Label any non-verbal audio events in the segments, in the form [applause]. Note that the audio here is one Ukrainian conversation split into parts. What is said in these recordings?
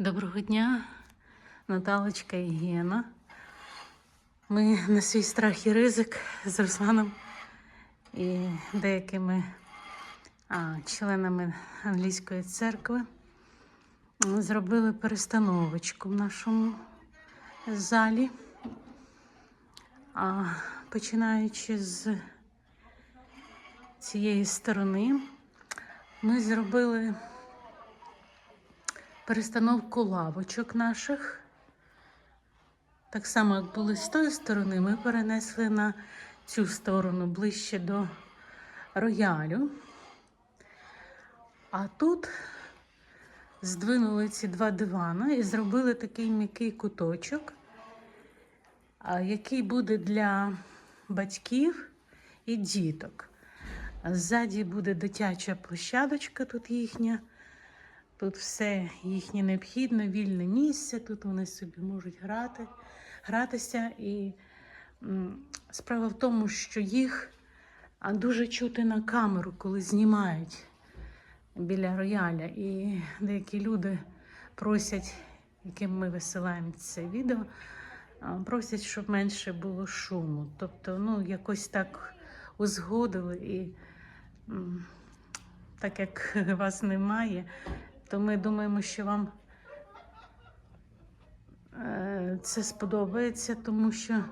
Доброго дня, Наталочка і Гена. Ми на свій страх і ризик з Русланом і деякими а, членами англійської церкви зробили перестановочку в нашому залі. А починаючи з цієї сторони, ми зробили перестановку лавочок наших. Так само, як були з тої сторони, ми перенесли на цю сторону ближче до роялю. А тут здвинули ці два дивани і зробили такий м'який куточок, який буде для батьків і діток. Ззаді буде дитяча площадочка тут їхня. Тут все їхнє необхідне, вільне місце, тут вони собі можуть грати, гратися. І справа в тому, що їх дуже чути на камеру, коли знімають біля рояля. І деякі люди просять, яким ми висилаємо це відео, просять, щоб менше було шуму. Тобто, ну, якось так узгодили і. Так як [laughs] вас немає, то ми думаємо, що вам е, це сподобається, тому що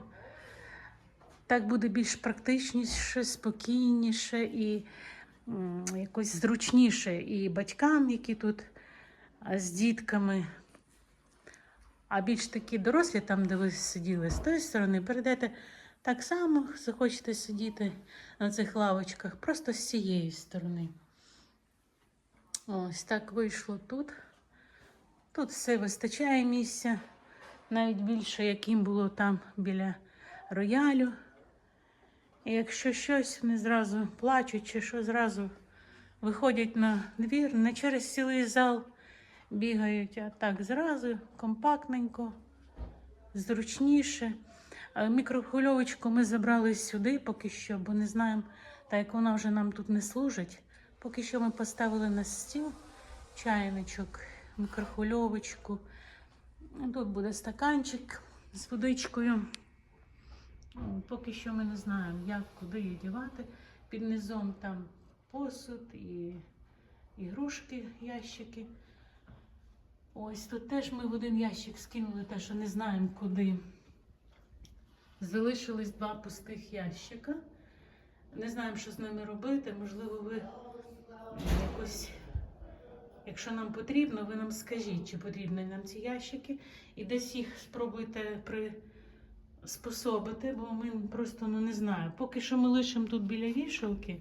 так буде більш практичніше, спокійніше і якось зручніше і батькам, які тут з дітками. А більш такі дорослі, там, де ви сиділи з тої сторони, перейдете так само, захочете сидіти на цих лавочках, просто з цієї сторони. Ось так вийшло тут. Тут все вистачає місця, навіть більше, яким було там біля роялю. І якщо щось, вони зразу плачуть, чи що зразу виходять на двір, не через цілий зал бігають, а так зразу, компактненько, зручніше. Мікрохвильовочку ми забрали сюди поки що, бо не знаємо, так як вона вже нам тут не служить. Поки що ми поставили на стіл чайничок, мікрохвильовочку. Тут буде стаканчик з водичкою. Поки що ми не знаємо, як куди її дівати. Під низом там посуд і ігрушки, ящики. Ось тут теж ми в один ящик скинули те, що не знаємо куди. Залишились два пустих ящика. Не знаємо, що з ними робити. Можливо, ви якось, якщо нам потрібно, ви нам скажіть, чи потрібні нам ці ящики, і десь їх спробуйте приспособити, бо ми просто ну, не знаємо. Поки що ми лишимо тут біля вішалки.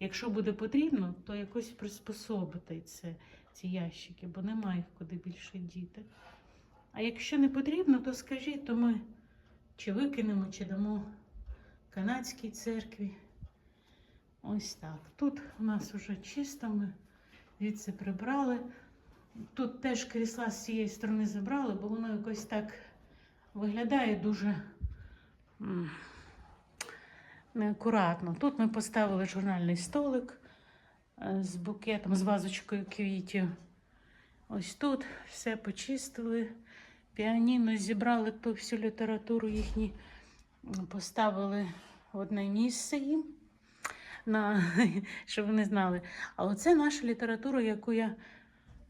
Якщо буде потрібно, то якось приспособити це, ці ящики, бо немає їх куди більше діти. А якщо не потрібно, то скажіть, то ми чи викинемо, чи дамо канадській церкві. Ось так. Тут у нас вже чисто, ми звідси прибрали. Тут теж крісла з цієї сторони забрали, бо воно якось так виглядає дуже неакуратно. Тут ми поставили журнальний столик е, з букетом, з вазочкою квітів. Ось тут все почистили. Піаніно зібрали ту всю літературу їхні, поставили в одне місце їм на, [laughs] щоб вони знали. А оце наша література, яку я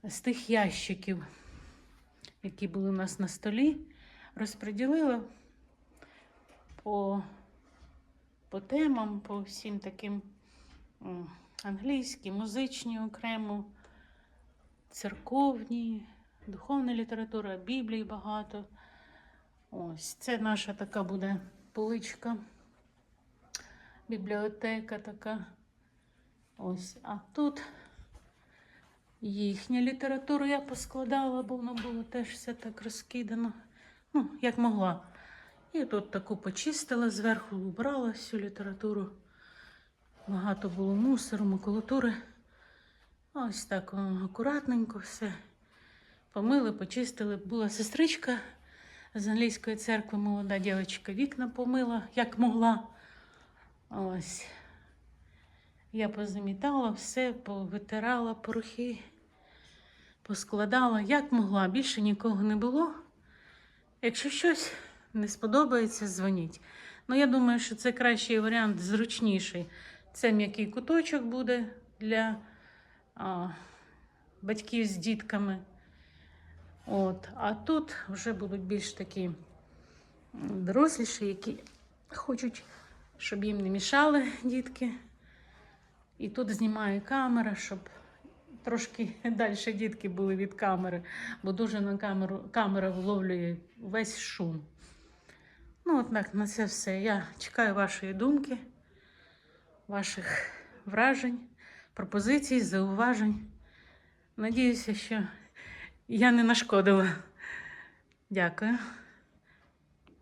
з тих ящиків, які були у нас на столі, розподілила по, по темам, по всім таким англійські, музичні окремо, церковні, духовна література, Біблії багато. Ось це наша така буде поличка бібліотека така. Ось, а тут їхня література я поскладала, бо воно було теж все так розкидано. Ну, як могла. І тут таку почистила, зверху убрала всю літературу. Багато було мусору, макулатури. Ось так воно акуратненько все. Помили, почистили. Була сестричка з англійської церкви, молода дівчинка, вікна помила, як могла. Ось. Я позамітала все, повитирала порохи, поскладала, як могла. Більше нікого не було. Якщо щось не сподобається, дзвоніть. Ну, я думаю, що це кращий варіант, зручніший. Це м'який куточок буде для а, батьків з дітками. От. А тут вже будуть більш такі доросліші, які хочуть, щоб їм не мішали дітки. І тут знімаю камера, щоб трошки [laughs] далі дітки були від камери, бо дуже на камеру камера вловлює весь шум. Ну, от так, на це все. Я чекаю вашої думки, ваших вражень, пропозицій, зауважень. Надіюся, що я не нашкодила. Дякую.